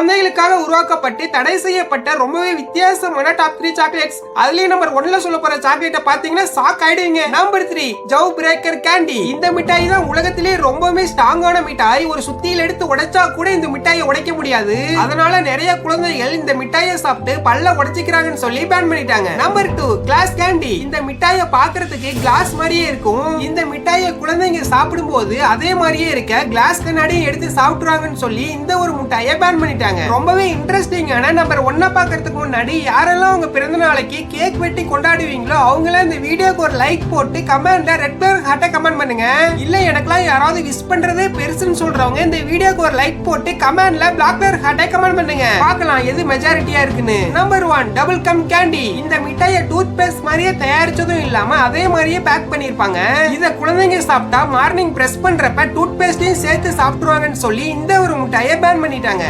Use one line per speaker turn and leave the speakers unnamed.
குழந்தைகளுக்காக உருவாக்கப்பட்டு தடை செய்யப்பட்ட ரொம்பவே வித்தியாசமான டாப் த்ரீ சாக்லேட்ஸ் அதுலயும் நம்பர் ஒன்ல சொல்ல போற சாக்லேட்டை பாத்தீங்கன்னா ஷாக் ஆயிடுவீங்க. Number three jaw breaker candy இந்த மிட்டாய் தான் உலகத்திலே ரொம்பவே ஸ்ட்ராங்கான மிட்டாய். ஒரு சுத்தியில் எடுத்து உடைச்சா கூட இந்த மிட்டாயை உடைக்க முடியாது. அதனால நிறைய குழந்தைகள் இந்த மிட்டாயை சாப்பிட்டு பல்ல உடைச்சிக்கிறாங்கன்னு சொல்லி பேன் பண்ணிட்டாங்க. நம்பர் டூ கிளாஸ் கேண்டி இந்த மிட்டாயை பாக்குறதுக்கு கிளாஸ் மாதிரியே இருக்கும். இந்த மிட்டாயை குழந்தைங்க சாப்பிடும்போது அதே மாதிரியே இருக்க கிளாஸ் கண்ணாடியும் எடுத்து சாப்பிட்டுறாங்கன்னு சொல்லி இந்த ஒரு மிட்டாயை பேன் பண்ணிட்டாங்க. ரொம்பவே இன்ட்ரெஸ்டிங்கான நம்பர் ஒன்னா பாக்குறதுக்கு முன்னாடி யாரெல்லாம் உங்க பிறந்த நாளைக்கு கேக் வெட்டி கொண்டாடுவீங்களோ அவங்களே இந்த வீடியோக்கு ஒரு லைக் போட்டு கமெண்ட்ல ரெட் கலர் ஹார்ட்டை கமெண்ட் பண்ணுங்க. இல்ல எனக்கெல்லாம் யாராவது விஷ் பண்றதே பெருசுன்னு சொல்றவங்க இந்த வீடியோக்கு ஒரு லைக் போட்டு கமெண்ட்ல பிளாக் கலர் ஹார்ட்டை கமெண்ட் பண்ணுங்க. பார்க்கலாம் எது மெஜாரிட்டியா இருக்குன்னு. Number one double gum candy இந்த மிட்டாயை டூத் பேஸ்ட் மாதிரியே தயாரிச்சதும் இல்லாம அதே மாதிரியே பேக் பண்ணிருப்பாங்க இத குழந்தைங்க சாப்பிட்டா மார்னிங் பிரஸ் பண்றப்ப டூத் பேஸ்டையும் சேர்த்து சாப்பிட்டுருவாங்கன்னு சொல்லி இந்த ஒரு மிட்டாயை பேன் பண்ணிட்டாங்க.